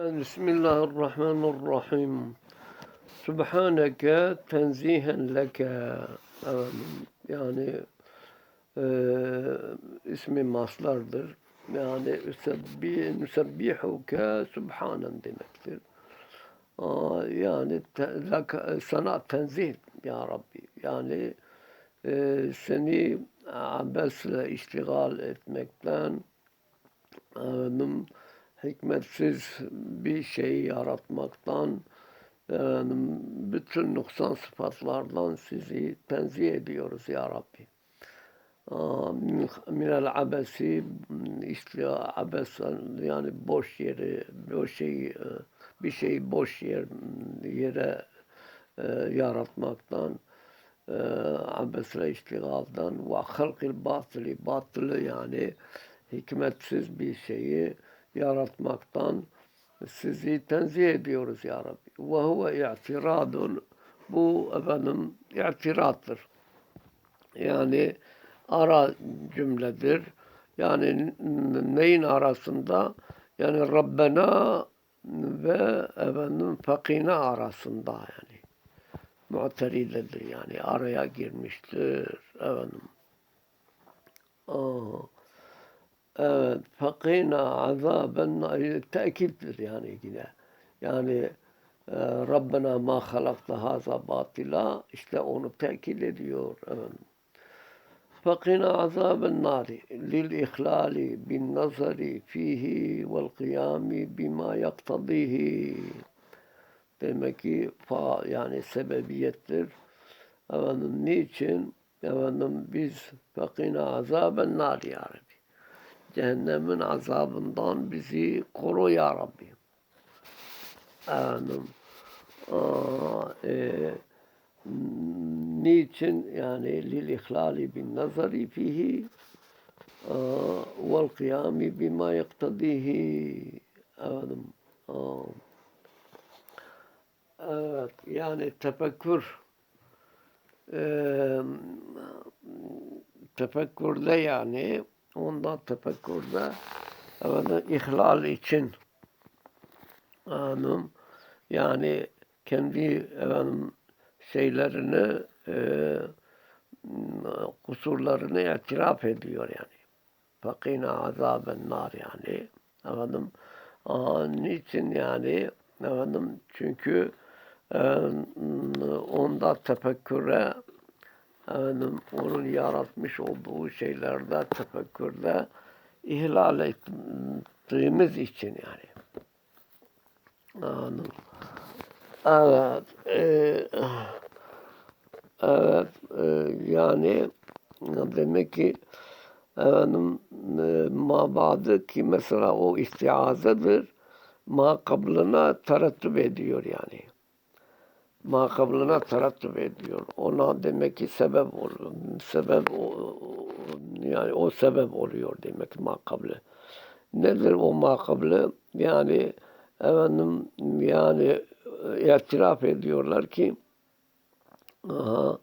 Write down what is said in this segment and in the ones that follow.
Bismillahirrahmanirrahim. Subhaneke tenzihen leke. Yani e, ismi maslardır. Yani nusebbihuke subhanen demektir. Aa, yani te, laka, sana tenzih ya Rabbi. Yani e, seni abesle iştigal etmekten efendim, hikmetsiz bir şey yaratmaktan efendim, bütün noksan sıfatlardan sizi tenzih ediyoruz ya Rabbi. Minel abesi işte abes yani boş yeri boş şey e, bir şeyi boş yer yere e, yaratmaktan e, abesle iştigaldan ve halkil batılı batılı yani hikmetsiz bir şeyi yaratmaktan sizi tenzih ediyoruz ya Rabbi. Ve huve i'tiradun bu efendim i'tirattır. Yani ara cümledir. Yani neyin arasında? Yani Rabbena ve efendim fakina arasında yani. Mu'teridedir yani. Araya girmiştir. Efendim. Aa, evet. Fakina azaben tekittir yani yine. Yani e, Rabbena ma halakta haza batila işte onu tekit ediyor. Efendim. فقنا عذاب النار للإخلال بالنظر فيه والقيام بما يقتضيه demek ki fa yani sebebiyettir. Efendim niçin? Efendim biz fakina azaben nar ya Rabbi. Cehennemin azabından bizi koru ya Rabbi. Efendim aa, e, niçin yani lil ihlali bin nazari fihi vel kıyami bima yaktadihi efendim aa, evet yani tefekkür eee tefekkürde yani ondan tefekkürde efendim ihlal için efendim yani kendi efendim şeylerini e, kusurlarını itiraf ediyor yani. Fakina azaben nar yani. Efendim, aa, niçin yani? Efendim, çünkü e, onda tefekküre efendim, onun yaratmış olduğu şeylerde tefekkürde ihlal ettiğimiz için yani. Anladım. Evet. E, evet. E, yani demek ki efendim e, mabadı ki mesela o istiazedir. Makablına terettüp ediyor yani. Makablına terettüp ediyor. Ona demek ki sebep oluyor. Sebep o, yani o sebep oluyor demek ki makable. Nedir o makable? Yani efendim yani e, itiraf ediyorlar ki aha,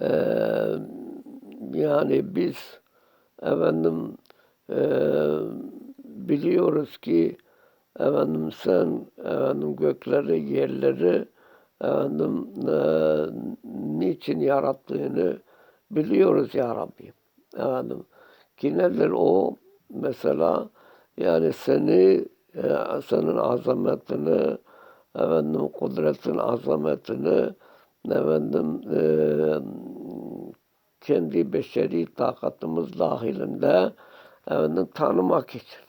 e, yani biz efendim e, biliyoruz ki efendim sen efendim gökleri yerleri efendim e, niçin yarattığını biliyoruz ya Rabbi. Efendim ki nedir o mesela yani seni e, senin azametini efendim kudretin azametini efendim e, kendi beşeri takatımız dahilinde efendim tanımak için.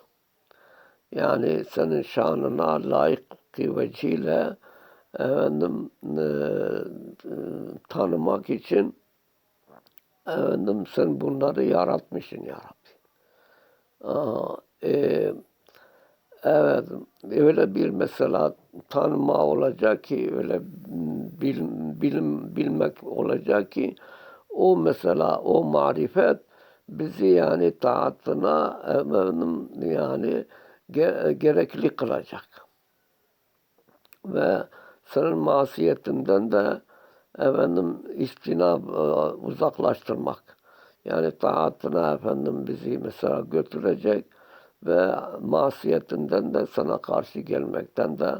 Yani senin şanına layık vecihle efendim e, e, tanımak için efendim sen bunları yaratmışsın ya Rabbi. E, Evet, öyle bir mesela tanıma olacak ki, öyle bil, bilim, bilmek olacak ki, o mesela o marifet bizi yani taatına efendim, yani gerekli kılacak. Ve senin masiyetinden de efendim istinab uzaklaştırmak. Yani taatına efendim bizi mesela götürecek ve masiyetinden de sana karşı gelmekten de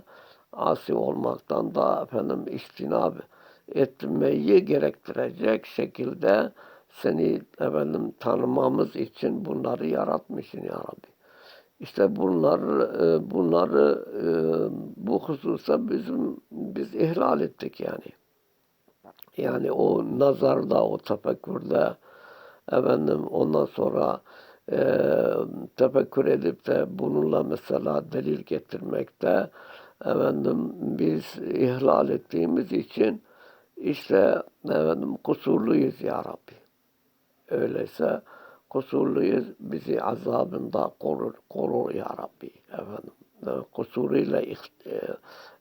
asi olmaktan da efendim istinab etmeyi gerektirecek şekilde seni efendim tanımamız için bunları yaratmışsın ya Rabbi. İşte bunları e, bunları e, bu hususa bizim biz ihlal ettik yani. Yani o nazarda, o tefekkürde efendim ondan sonra e, tefekkür edip de bununla mesela delil getirmekte efendim biz ihlal ettiğimiz için işte efendim kusurluyuz ya Rabbi. Öyleyse kusurluyuz. Bizi azabında korur, korur ya Rabbi. Efendim kusuruyla iht- e,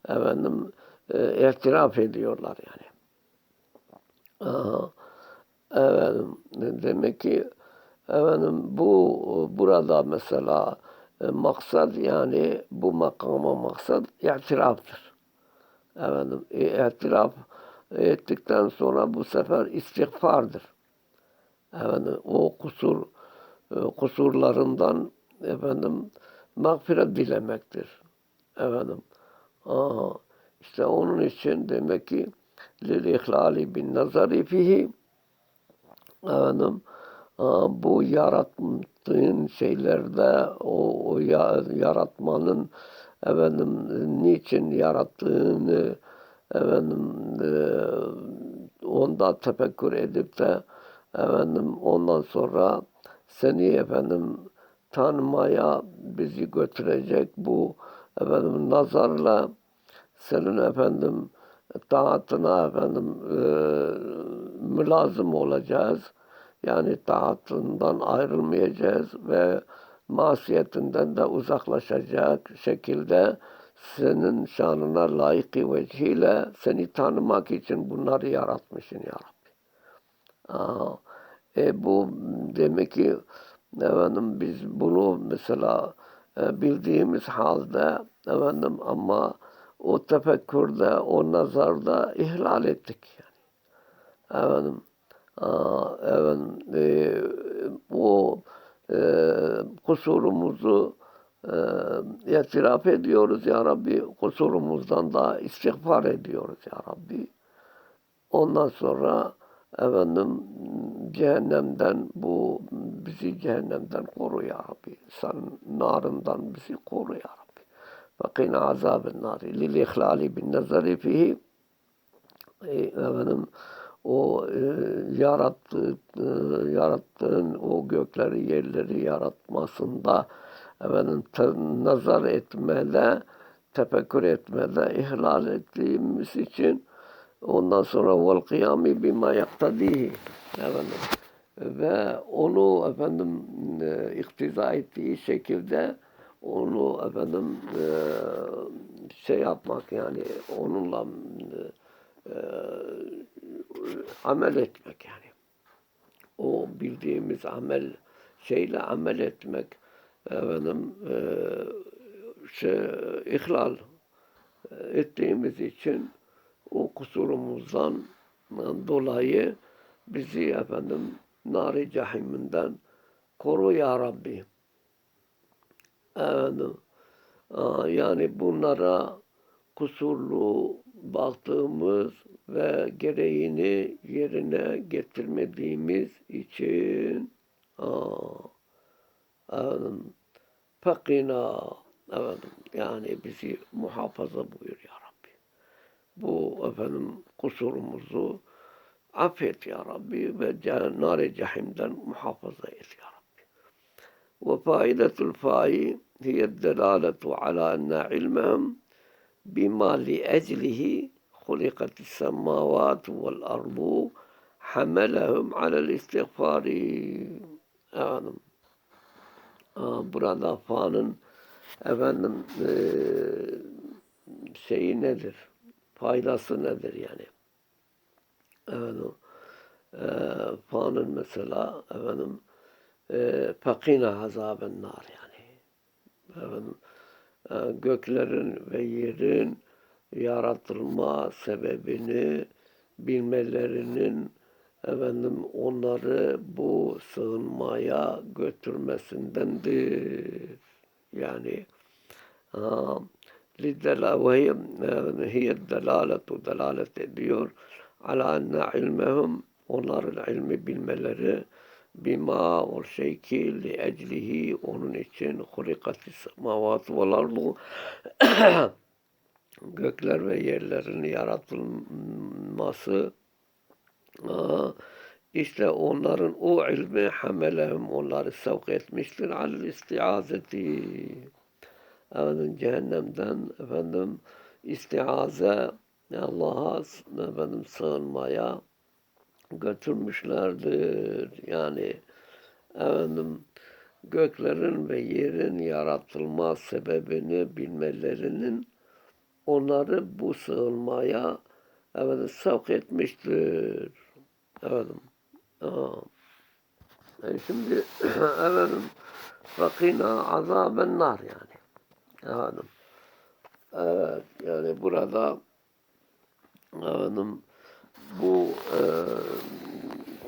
efendim e, itiraf ediyorlar yani. Aha. Efendim, demek ki efendim bu burada mesela e, maksat yani bu makama maksat itiraftır. Efendim, e, itiraf ettikten sonra bu sefer istiğfardır. Efendim, o kusur e, kusurlarından efendim mağfiret dilemektir. Efendim. Aha. İşte onun için demek ki lil ihlali bin nazari fihi efendim aa, bu yarattığın şeylerde o, o ya- yaratmanın efendim niçin yarattığını efendim e, onda tefekkür edip de efendim ondan sonra seni efendim tanımaya bizi götürecek bu efendim nazarla senin efendim taatına efendim e, mülazım olacağız. Yani taatından ayrılmayacağız ve masiyetinden de uzaklaşacak şekilde senin şanına layık vecihiyle seni tanımak için bunları yaratmışsın ya Rabbi. Aa, e bu demek ki efendim biz bunu mesela e, bildiğimiz halde efendim ama o tefekkürde, o nazarda ihlal ettik yani. Efendim, aa, efendim e, o e, kusurumuzu e, itiraf ediyoruz ya Rabbi. Kusurumuzdan da istiğfar ediyoruz ya Rabbi. Ondan sonra efendim cehennemden bu bizi cehennemden koru ya Rabbi. Sen narından bizi koru ya Rabbi. Fakina azabın nari. Lil ihlali bin nazari fihi e, efendim o e, yarattığı, e, yarattığın o gökleri yerleri yaratmasında efendim te- nazar etmede tefekkür etmede ihlal ettiğimiz için ondan sonra vel kıyami bima yaktadihi efendim ve onu efendim e, iktiza ettiği şekilde onu efendim e, şey yapmak yani onunla e, amel etmek yani. O bildiğimiz amel şeyle amel etmek efendim e, şey, ihlal ettiğimiz için o kusurumuzdan dolayı bizi efendim nari cehiminden koru ya Rabbi. Efendim, yani bunlara kusurlu baktığımız ve gereğini yerine getirmediğimiz için efendim, fakina efendim, yani bizi muhafaza buyur ya bu efendim kusurumuzu affet ya Rabbi ve nar-i cehimden muhafaza et ya Rabbi. Ve faidetul fai hiye delaletu ala enne ilmehum bima li eclihi hulikatis semavatu vel ardu hamelehum alel istiğfari. Efendim, burada fanın efendim e, şeyi nedir? Faydası nedir yani? Efendim eee fa'nın mesela efendim eee fakina azabın nar yani. Efendim eee, göklerin ve yerin yaratılma sebebini bilmelerinin efendim onları bu sığınmaya götürmesindendir. Yani ve hiye- delaletu delalet ediyor ala enne ilmehum onların ilmi bilmeleri bima o şey ki li eclihi onun için hulikati semavat vel ardu gökler ve yerlerin yaratılması işte onların o ilmi hamelehum onları sevk etmiştir. Al istiazeti efendim cehennemden efendim istiaze Allah'a efendim sığınmaya götürmüşlerdir. Yani efendim göklerin ve yerin yaratılma sebebini bilmelerinin onları bu sığınmaya efendim sevk etmiştir. Efendim. Aa. E şimdi efendim fakina azaben nar yani. Efendim. Evet yani burada efendim bu e,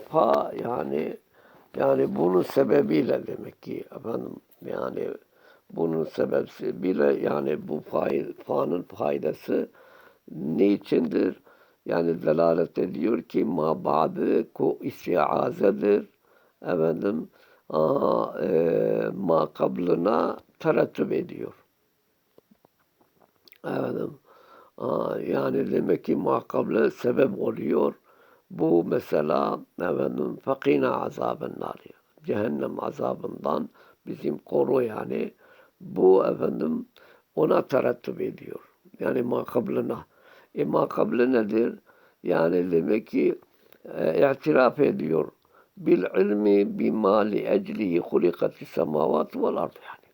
fa yani yani bunun sebebiyle demek ki efendim yani bunun sebebiyle yani bu fay, fa'nın faydası niçindir? Yani delalet ediyor ki ma ba'dı ku istiazedir. Efendim aa, e, ma kablına terettüp ediyor. Efendim yani demek ki ma kable sebep oluyor. Bu mesela efendim fakina azaben nar. Cehennem azabından bizim koru yani. Bu efendim ona terettüp ediyor. Yani makablına. E makable nedir? Yani demek ki e, itiraf ediyor. Bil ilmi bima li eclihi hulikati semavat vel ard yani.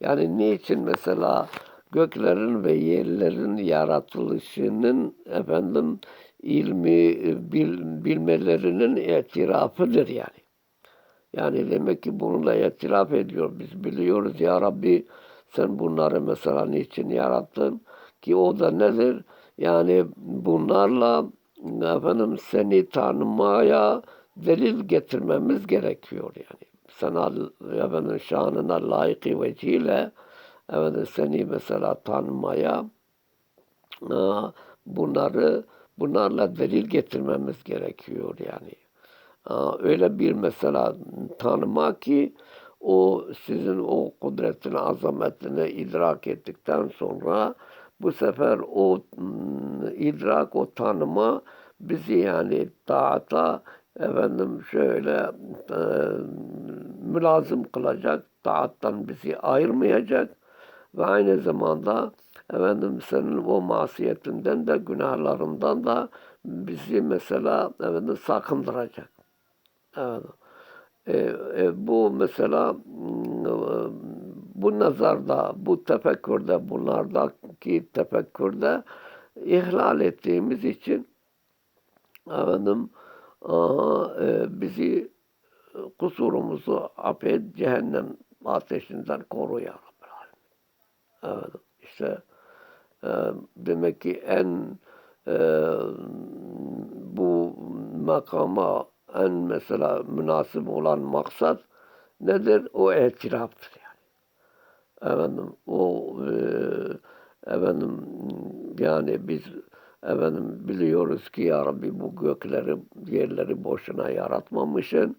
Yani niçin mesela göklerin ve yerlerin yaratılışının efendim ilmi bil, bilmelerinin itirafıdır yani. Yani demek ki bununla itiraf ediyor. Biz biliyoruz ya Rabbi sen bunları mesela niçin yarattın? Ki o da nedir? Yani bunlarla efendim seni tanımaya delil getirmemiz gerekiyor yani. Sana efendim şanına layık vecihle efendim seni mesela tanımaya bunları bunlarla delil getirmemiz gerekiyor yani. Öyle bir mesela tanıma ki o sizin o kudretin azametini idrak ettikten sonra bu sefer o idrak, o tanıma bizi yani taata efendim şöyle e, mülazım kılacak, taattan bizi ayırmayacak ve aynı zamanda efendim senin o masiyetinden de günahlarından da bizi mesela efendim sakındıracak. Evet. E, e, bu mesela bu nazarda, bu tefekkürde, bunlardaki tefekkürde ihlal ettiğimiz için efendim aha, e, bizi kusurumuzu affet, cehennem ateşinden koru ya. Evet, işte e, demek ki en e, bu makama en mesela münasip olan maksat nedir? O itiraftır yani. Efendim o e, efendim yani biz efendim biliyoruz ki ya Rabbi bu gökleri yerleri boşuna yaratmamışsın.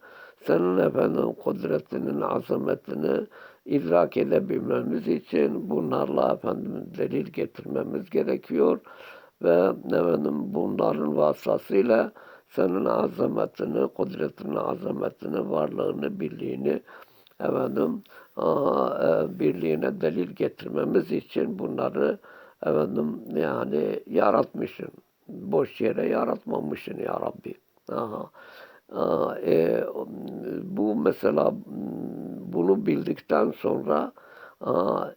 Senin efendim kudretinin azametini idrak edebilmemiz için bunlarla efendim delil getirmemiz gerekiyor ve efendim bunların vasıtasıyla senin azametini, kudretini, azametini, varlığını, birliğini efendim e, birliğine delil getirmemiz için bunları efendim yani yaratmışsın. Boş yere yaratmamışsın ya Rabbi. Aha. E, bu mesela bunu bildikten sonra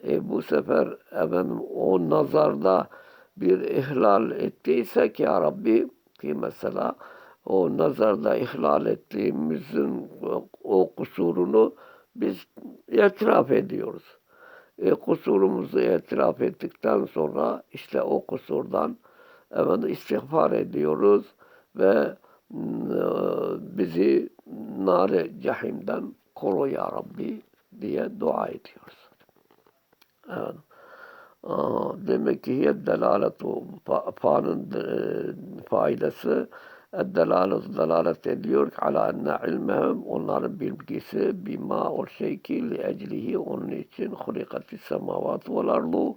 e, bu sefer efendim o nazarda bir ihlal ettiysek ya Rabbi ki mesela o nazarda ihlal ettiğimizin o kusurunu biz itiraf ediyoruz. E, kusurumuzu itiraf ettikten sonra işte o kusurdan efendim istiğfar ediyoruz ve bizi nar cehimden koru ya Rabbi diye dua ediyoruz. Evet. Demek ki hiye delaletu fa- fa'nın e, faydası delaletu delalet ediyor ki ala enne ilmehum onların bilgisi bima o şey ki li onun için hulikatis semavat vel ardu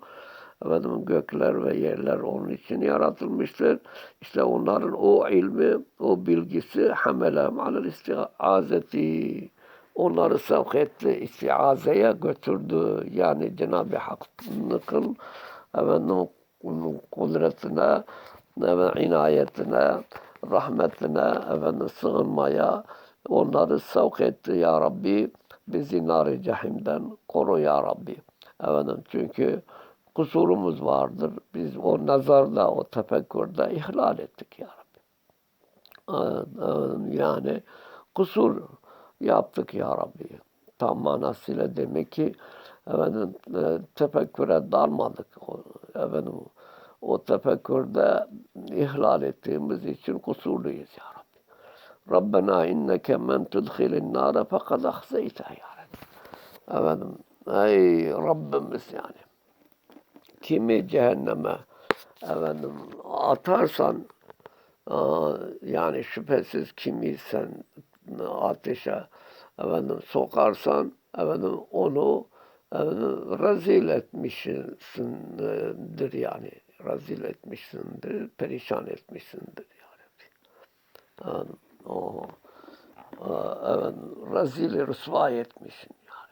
efendim gökler ve yerler onun için yaratılmıştır. İşte onların o ilmi, o bilgisi hamelem alel istiazeti onları sevk etti, istiazeye götürdü. Yani Cenab-ı Hakk'ın efendim, kudretine ve inayetine, rahmetine efendim, sığınmaya onları sevk etti ya Rabbi. Bizi nar-ı cehimden koru ya Rabbi. Efendim, çünkü kusurumuz vardır. Biz o nazarda, o tefekkürde ihlal ettik ya Rabbi. Efendim, Yani kusur yaptık ya Rabbi. Tam manasıyla demek ki efendim, e, tefekküre dalmadık. Efendim, o tefekkürde ihlal ettiğimiz için kusurluyuz ya Rabbi. Rabbena inneke men tudhilin nâre fekad ahzeyte ya Rabbi. Efendim, ey Rabbimiz yani. Kimi cehenneme efendim atarsan yani şüphesiz kimi ateşe efendim sokarsan efendim onu efendim, rezil etmişsindir yani rezil etmişsindir, perişan etmişsindir yani. Efendim, o, efendim, rezil rüsva etmişsin yani.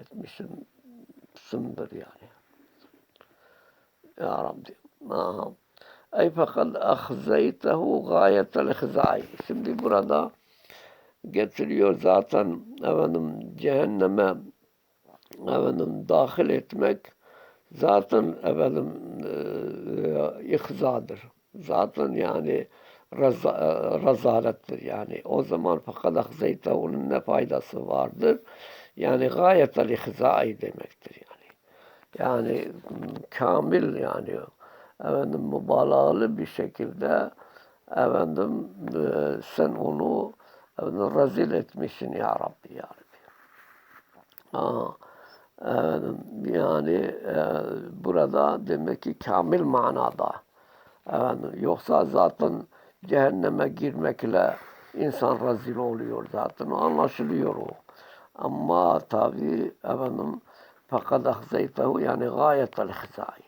Etmişsindir yani. Ya Rabbi. Aha. Ey fakat ahzeytehu gayetel ihzai. Şimdi burada getiriyor zaten efendim cehenneme efendim dahil etmek zaten efendim e, ihzadır. Zaten yani raza, e, yani. O zaman fakat ahzeytehu'nun ne faydası vardır? Yani gayetel ihzai demektir yani. Kamil yani efendim mübalağalı bir şekilde efendim e, sen onu efendim, rezil etmişsin ya Rabbi ya Rabbi. Aa, efendim, yani e, burada demek ki kamil manada efendim, yoksa zaten cehenneme girmekle insan rezil oluyor zaten anlaşılıyor o. Ama tabi efendim fakat ahzeytehu yani gayetel ihzai.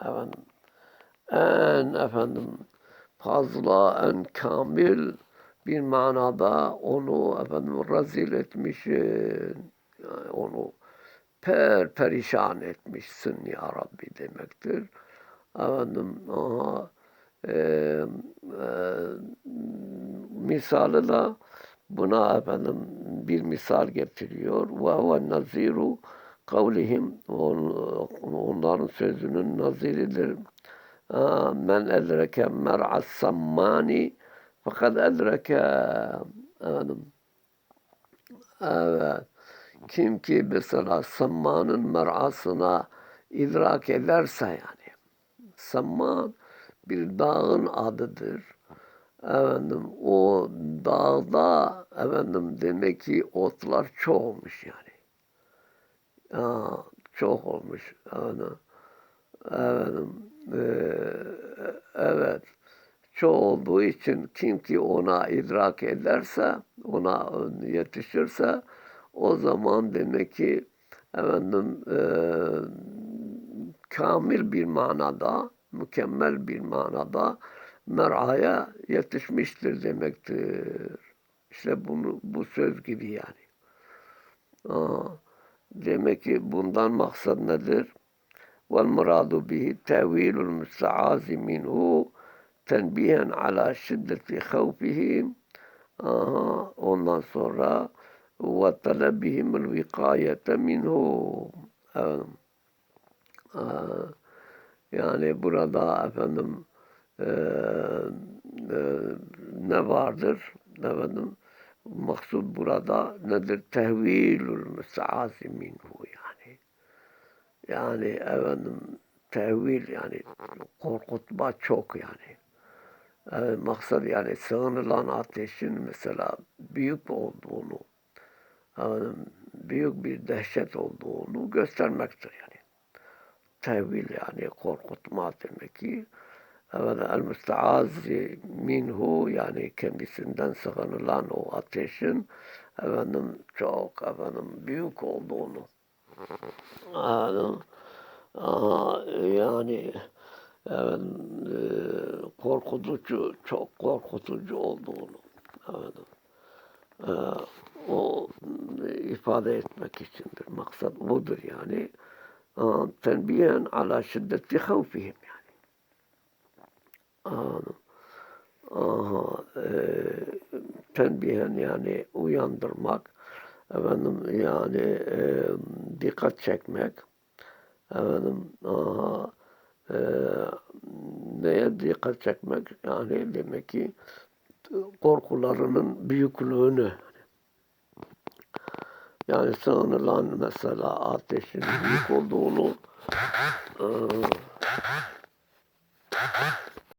Efendim en efendim fazla en kamil bir manada onu efendim rezil etmişsin. Yani onu per perişan etmişsin ya Rabbi demektir. Efendim aha, e, e, misalı da buna efendim bir misal getiriyor. Ve huve naziru kavlihim onların sözünün naziridir. Men edreke mer'as sammani fakat edreke efendim evet kim ki mesela sammanın mer'asına idrak ederse yani samman bir dağın adıdır. Efendim o dağda efendim demek ki otlar çok olmuş yani. Aa, çok olmuş. Efendim, efendim e, evet çok olduğu için kim ki ona idrak ederse, ona yetişirse o zaman demek ki efendim e, kamil bir manada, mükemmel bir manada mer'aya yetişmiştir demektir. İşte bunu bu söz gibi yani. Aa, demek ki bundan maksat nedir? Vel muradu bihi tevilul müsteazi minhu tenbihen ala şiddeti havfihim. Aha, ondan sonra ve talebihimul vikayete minhu. Yani burada efendim e, e, ne vardır? Efendim maksud burada nedir tehvilul müsteazi minhu yani yani efendim tevil yani korkutma çok yani e, maksat yani sığınılan ateşin mesela büyük olduğunu, yani büyük bir dehşet olduğunu göstermektir yani. tevil yani korkutma demek ki. Evet, el müsteaz minhu yani kendisinden sığınılan o ateşin efendim çok efendim büyük olduğunu aa, yani efendim, e, korkutucu çok korkutucu olduğunu efendim, e, o ifade etmek içindir. Maksat budur yani. Aa, Tenbiyen ala şiddeti havfihim Anladım. Aha, e, tenbihen yani uyandırmak, efendim yani e, dikkat çekmek, efendim aha, e, neye dikkat çekmek yani demek ki korkularının büyüklüğünü yani sığınılan mesela ateşin büyük olduğunu e,